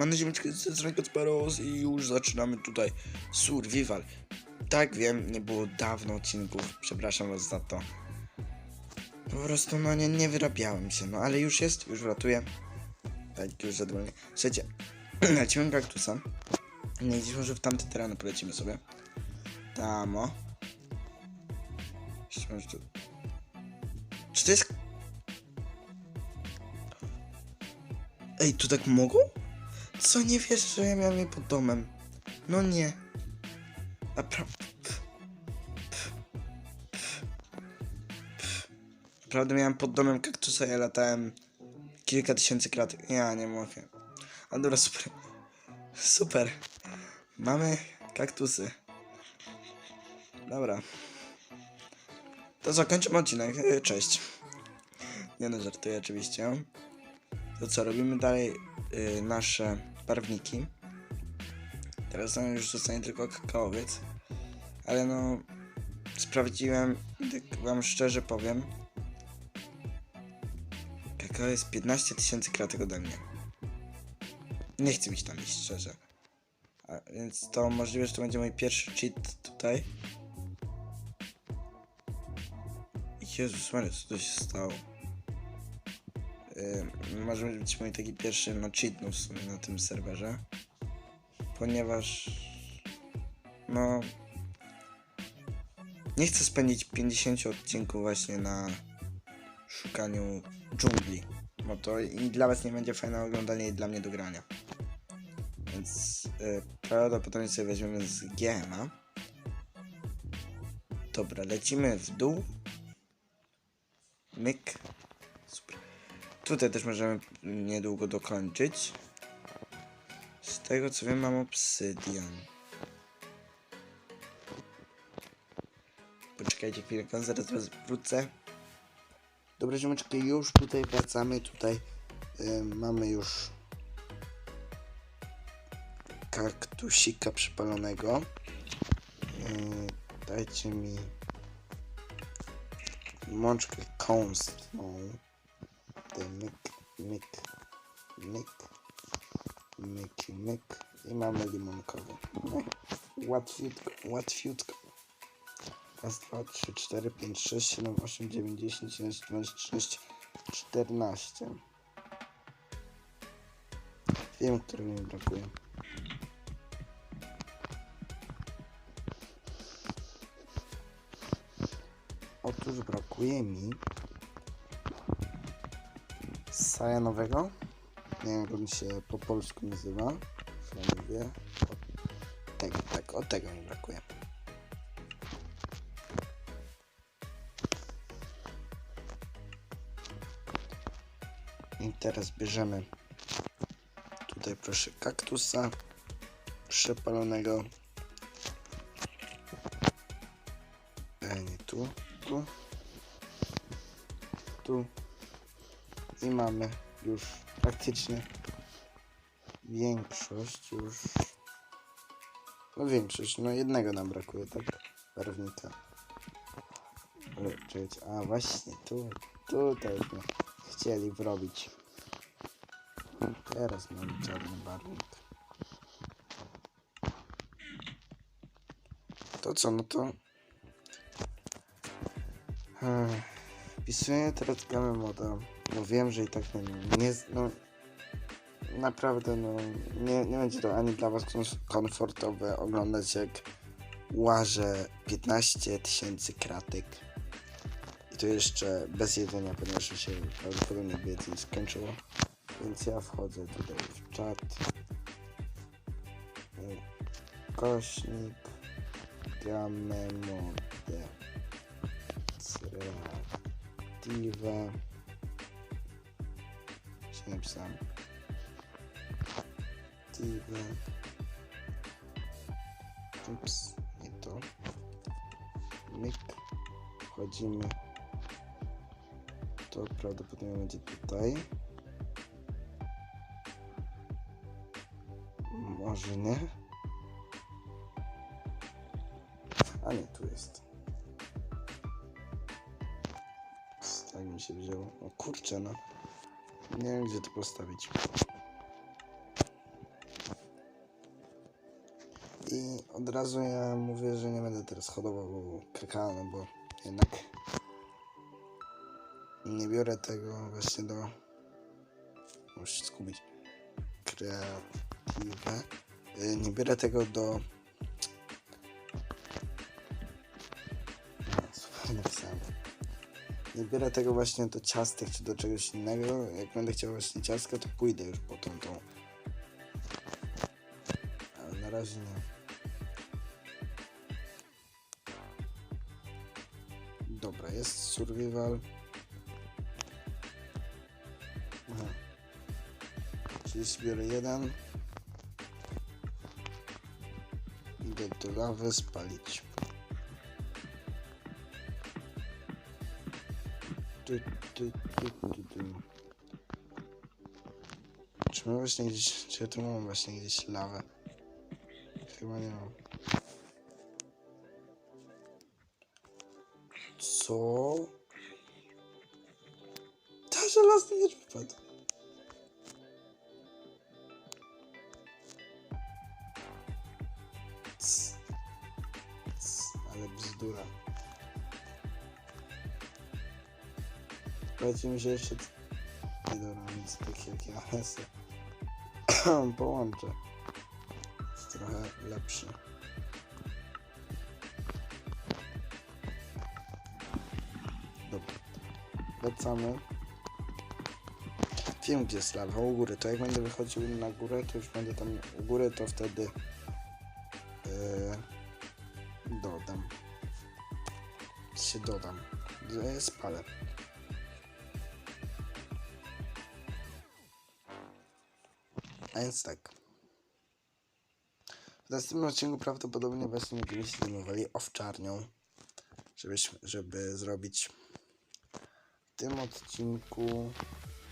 Siemano ziomeczki, z tej strony Kacperos i już zaczynamy tutaj survival. Tak wiem, nie było dawno odcinków, przepraszam was za to. Po prostu no nie, nie wyrabiałem się, no ale już jest, już ratuję. Tak, już zadowolenie. Słuchajcie, lecimy kaktusa. Nie gdzieś może w tamte tereny polecimy sobie. Tam o. Jeszcze może tu- Czy to jest... Ej, tu tak mogą? Co, nie wiesz, że ja miałem je pod domem? No nie. Naprawdę. Naprawdę miałem pod domem kaktusa, ja latałem kilka tysięcy kratek. Ja nie mogę. A dobra, super. Super. Mamy kaktusy. Dobra. To zakończymy odcinek. E, Cześć. Nie no, żartuję oczywiście. To co, robimy dalej y, nasze barwniki. Teraz nam już zostanie tylko kakaowiec. Ale no, sprawdziłem, tak wam szczerze powiem. Kakao jest 15 tysięcy kratek ode mnie. Nie chcę mieć tam iść, szczerze. A więc to możliwe, że to będzie mój pierwszy cheat tutaj. Jezus Maria, co to się stało? Yy, może być mój taki pierwszy no, cheat no, w sumie na tym serwerze. Ponieważ no nie chcę spędzić 50 odcinków właśnie na szukaniu dżungli. Bo to i dla was nie będzie fajne oglądanie i dla mnie do grania. Więc yy, prawdopodobnie sobie weźmiemy z GMA. Dobra, lecimy w dół. Myk. Super. Tutaj też możemy niedługo dokończyć. Z tego co wiem mam obsydian. Poczekajcie chwilkę, zaraz was wrócę. Dobra ziomeczki, już tutaj wracamy, tutaj y, mamy już kaktusika przypalonego. Y, dajcie mi mączkę kąsną. Tutaj myk, myk, myk, myk, myk i mamy limonkowy. No, Łatwiutko, łatwiutko. Raz, dwa, trzy, cztery, pięć, sześć, siedem, osiem, dziewięć, dziesięć, jedenaście, dwanaście, trzynaście, czternaście. Wiem, którego mi brakuje. Otóż brakuje mi saja nowego. Nie wiem, jak on się po polsku nazywa. Mówię. O tego, tak, o tego mi brakuje. I teraz bierzemy tutaj proszę kaktusa przepalonego. E, nie tu, tu, tu i mamy już praktycznie większość już no większość, no jednego nam brakuje, tak? Barwnika. Czekajcie, a właśnie tu, tutaj no, chcieli wrobić. Teraz mamy czarny barwnik. To co, no to Hmm. Wpisuję teraz gamę moda. No wiem, że i tak no, nie, no naprawdę no nie, nie będzie to ani dla was komfortowe oglądać jak łażę 15 tysięcy kratek. I to jeszcze bez jedzenia, ponieważ się prawdopodobnie wiedzy skończyło. Więc ja wchodzę tutaj w czat. Kośnik gamę modę. Creative. Napisałem. Creative. Ups, nie to. Myk. Wchodzimy. To prawdopodobnie będzie tutaj. Może nie. A nie, tu jest. Tak mi się wzięło. O kurczę, no. Nie wiem, gdzie to postawić. I od razu ja mówię, że nie będę teraz hodował kakao, bo jednak nie biorę tego właśnie do... Muszę się skupić. Kreatywne. Y, nie biorę tego do Nie biorę tego właśnie do ciastek czy do czegoś innego. Jak będę chciał właśnie ciastka, to pójdę już po tą tą. Ale na razie nie. Dobra, jest survival. Aha. Czyli biorę jeden. Idę do lawy spalić. Tu, tu, tu, tu, tu. Czy mam właśnie gdzieś, czy ja tu mam właśnie gdzieś lawę? Chyba nie mam. Co? Ta żelazny miecz wypadł. Cs. Cs. Ale bzdura. Powiedzcie mi, że jeszcze... Nie dobra, nic takiego jak ja ale se połączę. Jest trochę lepszy. Dobra. Wracamy. Wiem gdzie jest lawa, u góry. To jak będę wychodził na górę, to już będę tam u góry, to wtedy yy, dodam. Się dodam. Spalę. Więc tak. W następnym odcinku prawdopodobnie będziemy się zajmowali owczarnią. Żebyśmy, żeby zrobić w tym odcinku.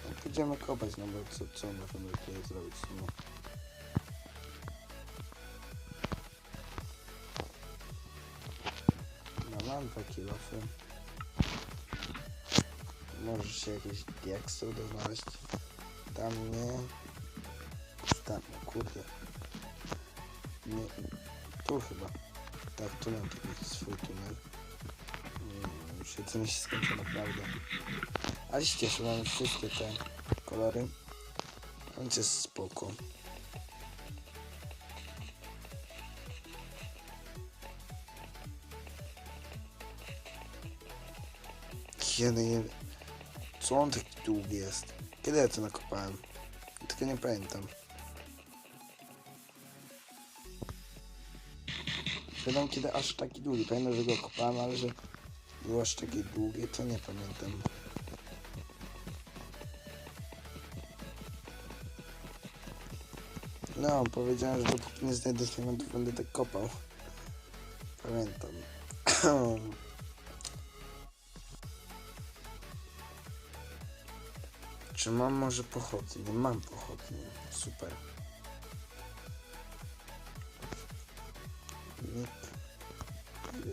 No, pójdziemy kopać, no bo co, co możemy tutaj zrobić? No. No mam dwa kilofy. Może się jakieś diaksy znaleźć. Tam nie. Tam, kurde. Nie. Tu chyba. Tak, tu mam taki swój tunel. Mm, Już się skończy naprawdę. Ale cieszę, mamy wszystkie te kolory. Więc jest spoko. Kiedy je... Co on taki długi jest? Kiedy ja to nakopałem? Tylko nie pamiętam. Wiadomo kiedy aż taki długi. Pamiętam, że go kopałem, ale że było aż takie długie, to nie pamiętam. No, powiedziałem, że dopóki nie znajdę diamentów, będę tak kopał. Pamiętam. Czy mam może pochodnie? Mam pochodnie. Super.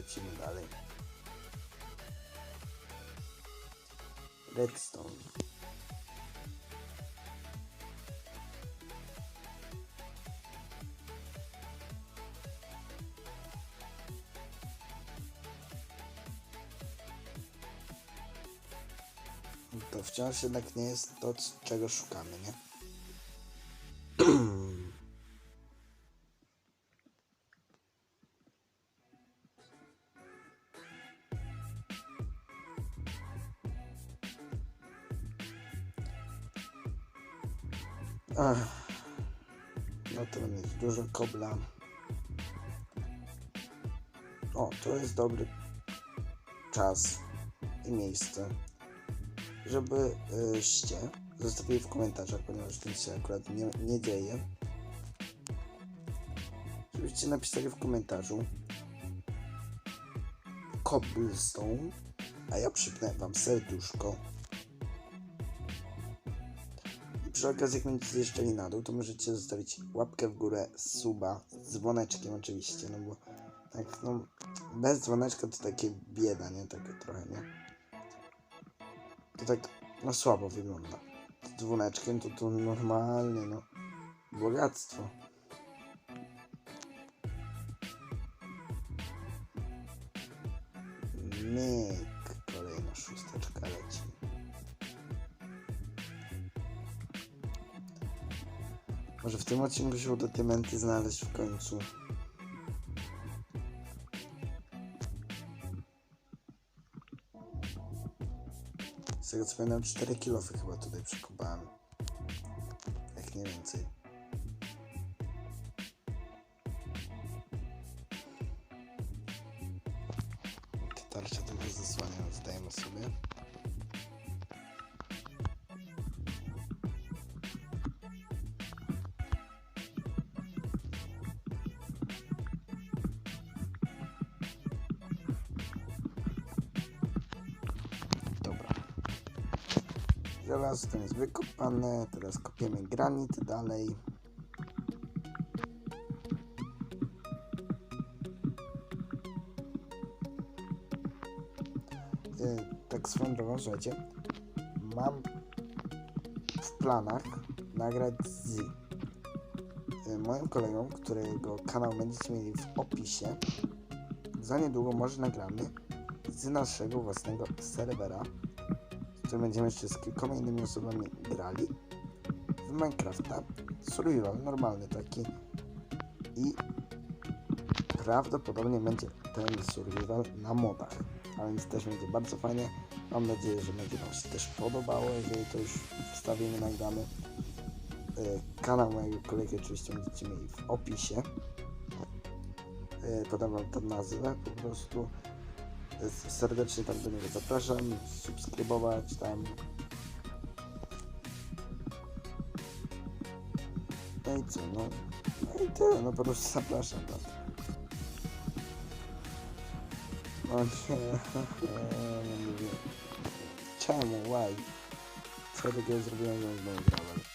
Lecimy dalej. Redstone. To wciąż jednak nie jest to, czego szukamy, nie? Jest dużo kobla. O, to jest dobry czas i miejsce, żeby y, ście zostawili w komentarzach, ponieważ to się akurat nie, nie dzieje. Żebyście napisali w komentarzu cobblestone, a ja przypnę wam serduszko. przy okazji, jak będziecie zjeżdżali na dół, to możecie zostawić łapkę w górę, suba, z dzwoneczkiem oczywiście, no bo tak, no, bez dzwoneczka to takie bieda, nie? Takie trochę, nie? To tak, no słabo wygląda. Z dzwoneczkiem to to normalnie, no, bogactwo. nie. Może w tym odcinku się uda diamenty znaleźć w końcu. Z tego co pamiętam 4 kilofy chyba tutaj przekopałem. Jak nie więcej. Żelazo to jest wykopane, teraz kopiemy granit dalej. Y, Tak swoją drogą, słuchajcie, mam w planach nagrać z y, moim kolegą, którego kanał będziecie mieli w opisie. Za niedługo może nagramy z naszego własnego serwera którym będziemy jeszcze z kilkoma innymi osobami grali w Minecrafta. Survival, normalny taki. I prawdopodobnie będzie ten survival na modach. A więc też będzie bardzo fajnie. Mam nadzieję, że będzie Wam się też podobało, jeżeli to już wstawimy, nagramy. E, Kanał mojego kolegi oczywiście będziecie mieli w opisie. E, Podam Wam tam nazwę po prostu serdecznie tam do niego zapraszam, subskrybować tam. No i co, no. No i tyle, no po prostu zapraszam tam. O nie, nie mówię. Czemu, why? Co takiego zrobiłem, że znowu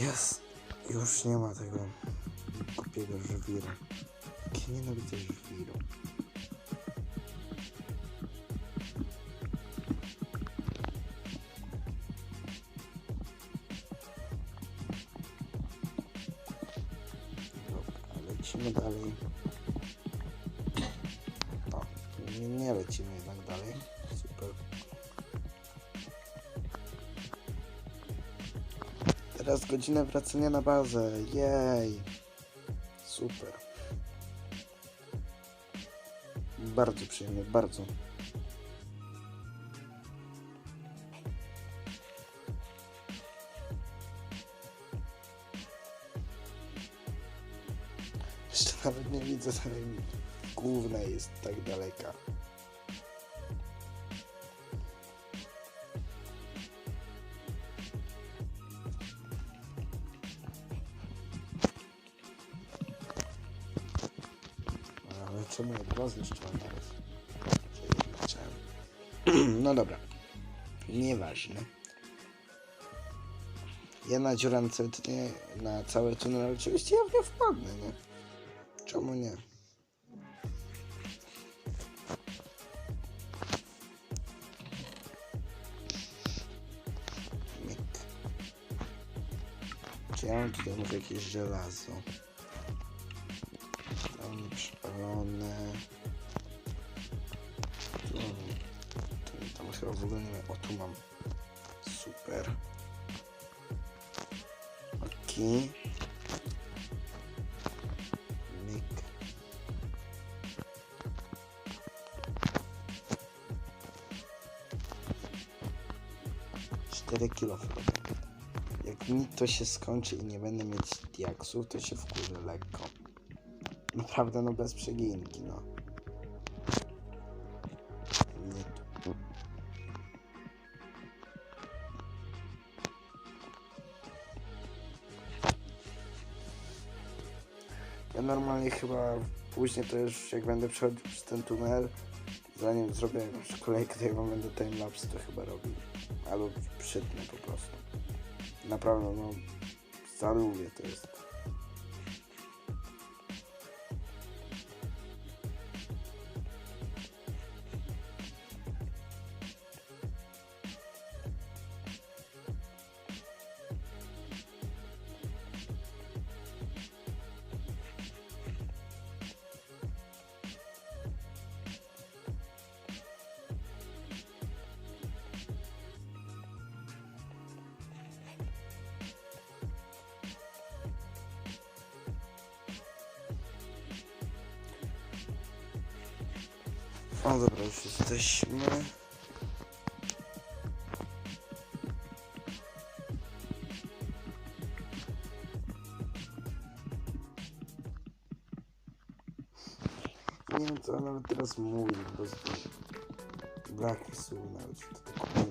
Jest. Już nie ma tego głupiego żwiru. Jak ja nienawidzę żwiru. Godzinę wracania na bazę. Jej. Super. Bardzo przyjemnie, bardzo. Jeszcze nawet nie widzę dalej. Główna jest tak daleka. No dobra. Nieważne. Dziura na cały, tunel, na cały tunel, oczywiście ja w nie wpadnę, nie? Czemu nie? Czy ja mam tutaj może jakieś żelazo? Tam przypalone. Chyba w ogóle nie. O, tu mam. Super. Okej. Myk. Cztery kilo. Jak mi to się skończy i nie będę mieć diaksów, to się wkurzę lekko. Naprawdę, no bez przeginki, no. Ja normalnie chyba później to już jak będę przechodził przez ten tunel, zanim zrobię jakąś kolejkę, to wam będę timelapse to chyba robił. Albo przytnę po prostu. Naprawdę, no, zalubię to jest. O dobra, już jesteśmy. Nie wiem co nawet teraz mówić, po prostu brak słów nawet, to tak.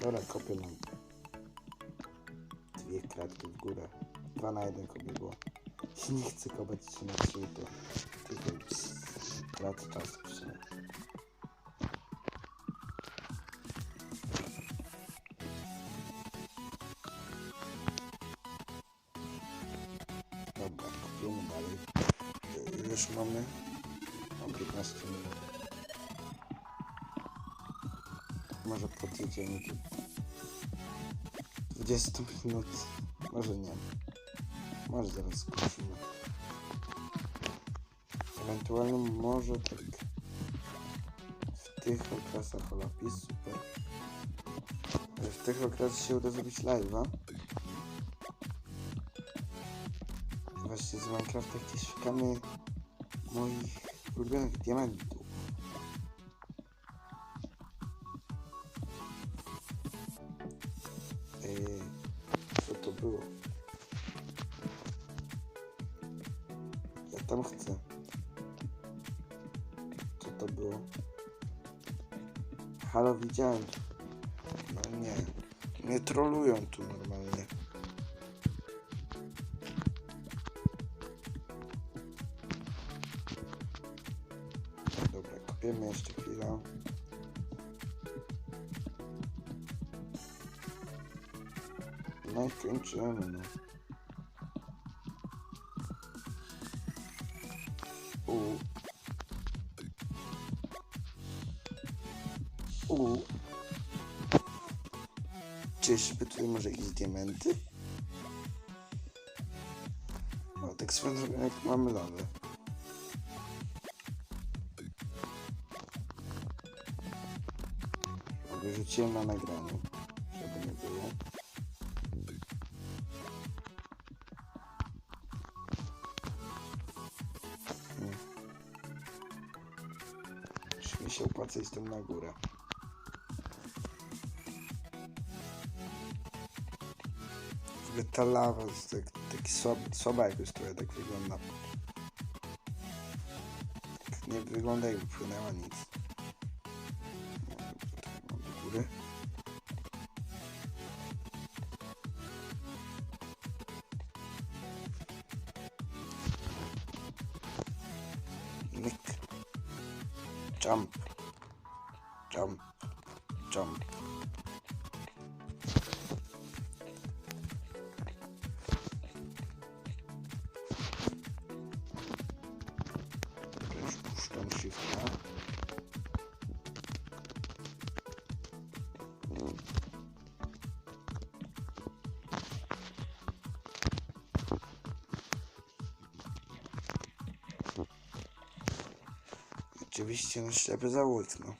Dobra, kopię nam w górę. Dwa na jeden było. Nie chcę kopać się na trzy, to tylko krat czas sumie. Dobra, kopiemy dalej. Y, Już mamy o 15 minut. Może podjedziemy tu 20 minut. Może nie. Może zaraz skończymy. Ewentualnie może tak w tych okresach Olapis super. W tych okresach się uda zrobić live'a. Właśnie z Minecrafta gdzieś szukamy moich ulubionych diamentów. Kopiemy jeszcze chwilę. No i kończymy, no. U. U. Czyżby tutaj może jakieś diamenty? Tak swoją drogą jak mamy lawę. Wyrzuciłem na nagraniu, żeby nie było. Czy mi się opłaca iść na górę? W ogóle ta lawa jest tak, taki słab, słaba jakoś trochę tak wygląda. Tak nie wygląda jakby płynęła nic. Już puszczam shifta. Oczywiście no ślepy no.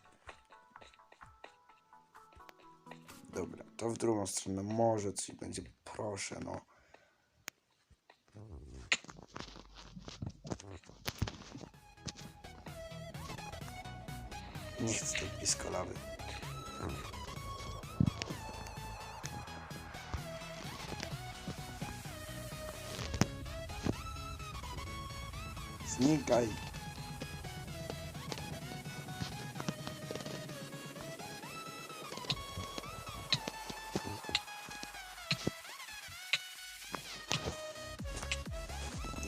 Dobra, to w drugą stronę może coś będzie, proszę, no. nie chcę tej blisko lawy. Znikaj.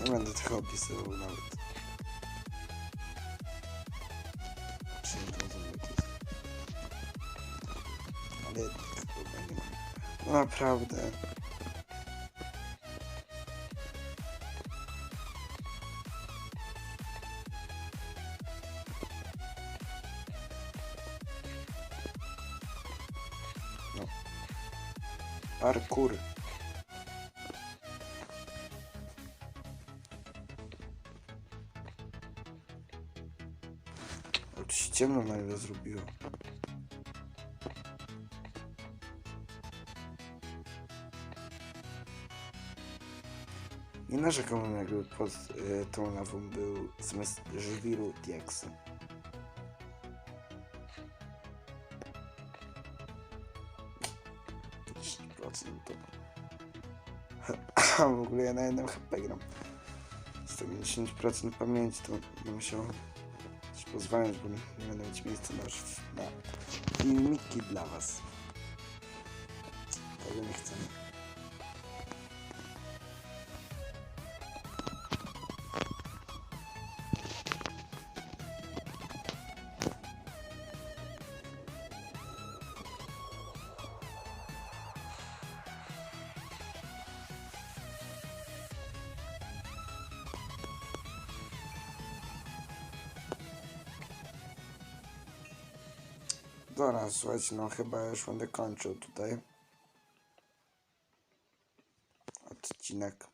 Nie będę tego opisywał nawet. Naprawdę. No. Parkour. Ciemno nagle zrobiło. Narzekam jakby pod y, tą lawą był zamiast żwiru procent to... w ogóle ja na jednym HP gram. 150% pamięci to bym musiał pozwalać, bo nie będę mieć miejsca na, na filmiki dla was. Tego nie chcemy. Dobra, słuchajcie, no chyba już będę kończył tutaj odcinek.